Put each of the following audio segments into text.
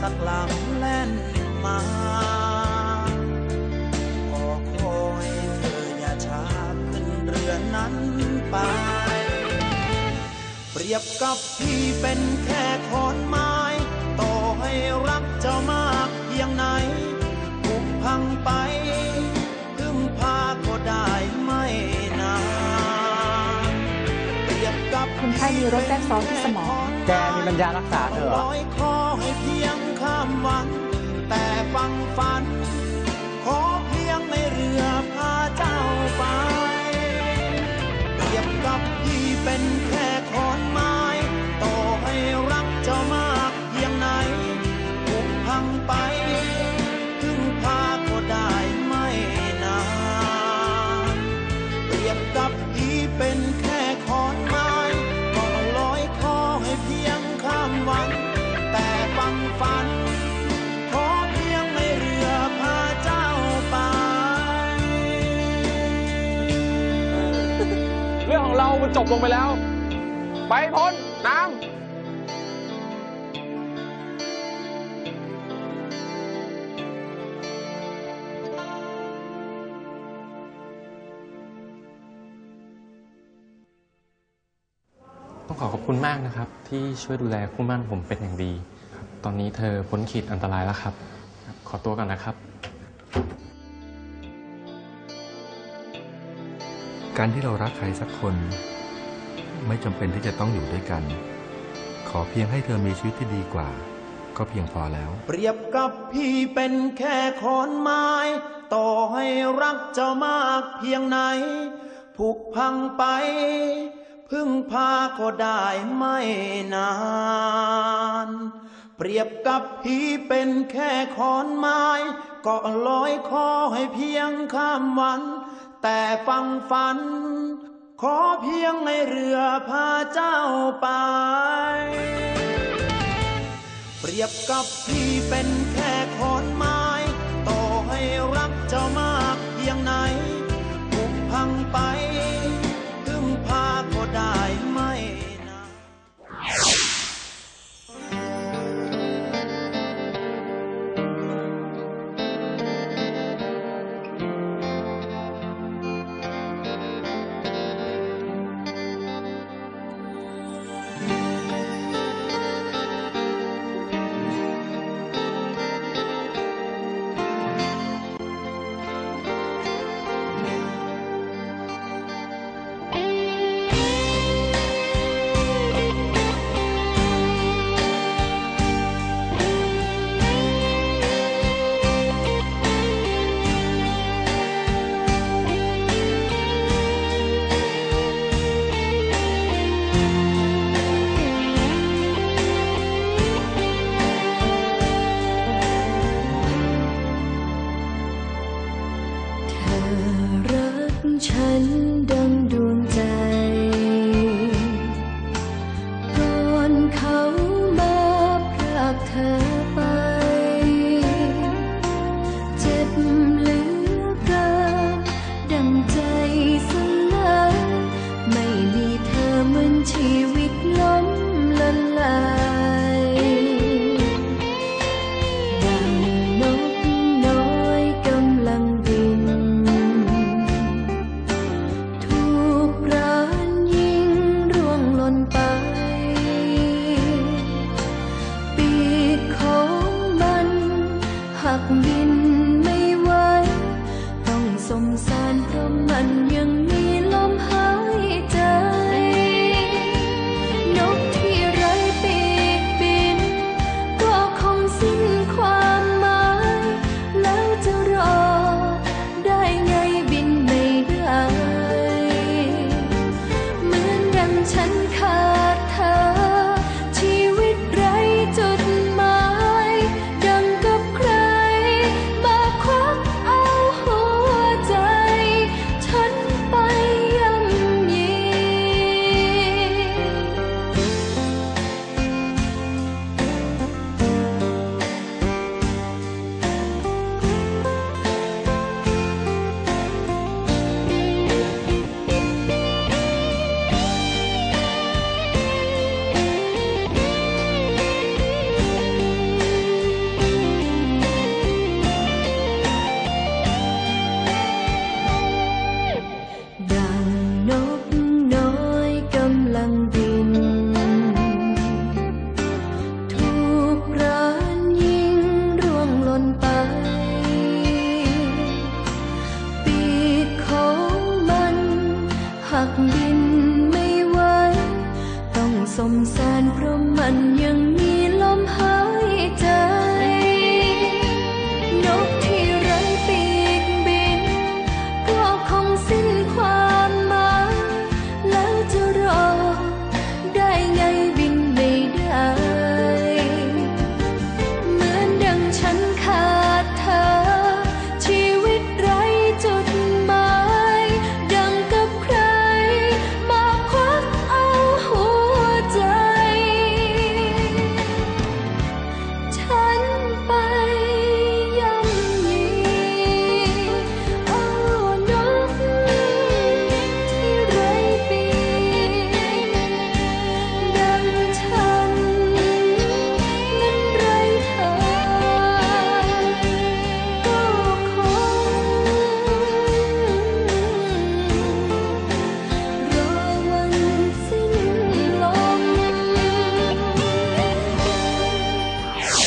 สักลำแล่นมาขอคอยเธออย่าช้าขึ้นเรือนั้นไป เปรียบกับพี่เป็นแค่ขอนไม้ ต่อให้รักเจ้ามากเพียงไหนถูกพังไป พึ่งพาก็ได้ไม่นานเปรียบกับคนไข้มีโรคแทรกซ้อนที่สมอง แกมีปัญญารักษาเธอเหรอ ร้อยคอให้เพียงข้ามวันแต่ฟังฝัน ขอเพียง มันจบลงไปแล้ว ไปพ้นน้ต้องขอขอบคุณมากนะครับ ที่ช่วยดูแลคู่มั่นผมเป็นอย่างดี ตอนนี้เธอพ้นขีดอันตรายแล้วครับ ขอตัวก่อนนะครับ การที่เรารักใครสักคน ไม่จำเป็นที่จะต้องอยู่ด้วยกัน ขอเพียงให้เธอมีชีวิตที่ดีกว่า ก็เพียงพอแล้ว เปรียบกับพี่เป็นแค่ขอนไม้ ต่อให้รักเจ้ามากเพียงไหนผุพังไป พึ่งพาก็ได้ไม่นานเปรียบกับพี่เป็นแค่ขอนไม้ ก็ลอยคอให้เพียงข้ามวัน แต่ฟังฝัน ขอเพียงในเรือพาเจ้าไป เปรียบกับพี่เป็นแค่ขอนไม้ต่อให้รักเจ้ามากเพียงไหนผุพังไป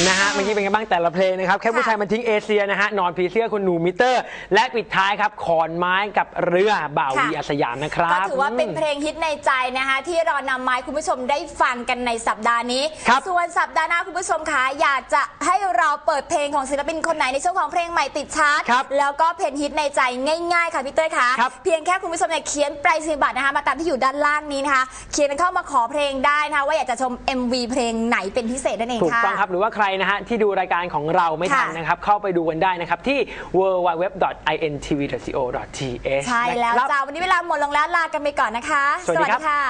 นะฮะ กี้เป็นไงบ้างแต่ละเพลงนะครับ แค่ผู้ชายมันทิ้งเอเชียนะฮะนอนผีเสื้อคนหนูมิเตอร์ และปิดท้ายครับขอนไม้กับเรือบ่าววีอาสยามนะครับก็ถือว่าเป็นเพลงฮิตในใจนะคะ ที่เรานำมาให้คุณผู้ชมได้ฟังกันในสัปดาห์นี้ครับส่วนสัปดาห์หน้าคุณผู้ชมคะอยากจะให้เราเปิดเพลงของศิลปินคนไหนในช่วงของเพลงใหม่ติดชาร์ตครับแล้วก็เพลงฮิตในใจง่ายๆค่ะพี่เต้ยคะครับเพียงแค่คุณผู้ชมเนี่ยเขียนไปรษณียบัตรนะคะมาตามที่อยู่ด้านล่างนี้นะคะ เขียนเข้ามาขอเพลงได้นะคะว่าอยากจะชม MV เพลงไหนเป็นพิเศษนั่นเองถูกค่ะต้องครับหรือว่าใครนะฮะที่ดูรายการของเราไม่ทันค่ะ นะครับ เข้าไปดูกันได้นะครับ ที่ www.intv.co.th ใช่แล้วนะครับ จ้าวันนี้เวลาหมดลงแล้วลากันไปก่อนนะคะสวัสดีครับ ค่ะ